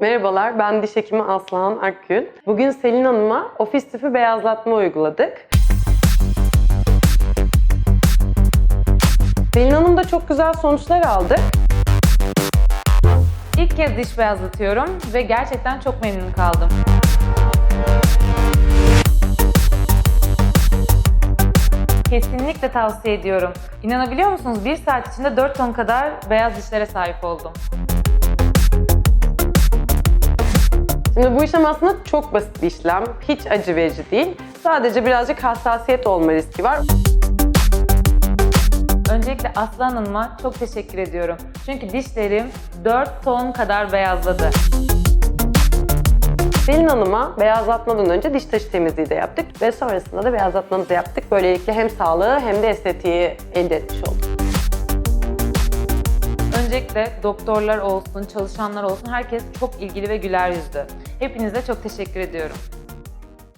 Merhabalar, ben diş hekimi Aslıhan Akgün. Bugün Selin Hanım'a ofis tipi beyazlatma uyguladık. Selin Hanım da çok güzel sonuçlar aldı. İlk kez diş beyazlatıyorum ve gerçekten çok memnun kaldım. Kesinlikle tavsiye ediyorum. İnanabiliyor musunuz? Bir saat içinde 4 ton kadar beyaz dişlere sahip oldum. Şimdi bu işlem aslında çok basit bir işlem. Hiç acı verici değil. Sadece birazcık hassasiyet olma riski var. Öncelikle Aslı Hanım'a çok teşekkür ediyorum. Çünkü dişlerim 4 ton kadar beyazladı. Selin Hanım'a beyazlatmadan önce diş taşı temizliği de yaptık ve sonrasında da beyazlatmamızı yaptık. Böylelikle hem sağlığı hem de estetiği elde etmiş olduk. Öncelikle doktorlar olsun, çalışanlar olsun herkes çok ilgili ve güler yüzlü. Hepinize çok teşekkür ediyorum.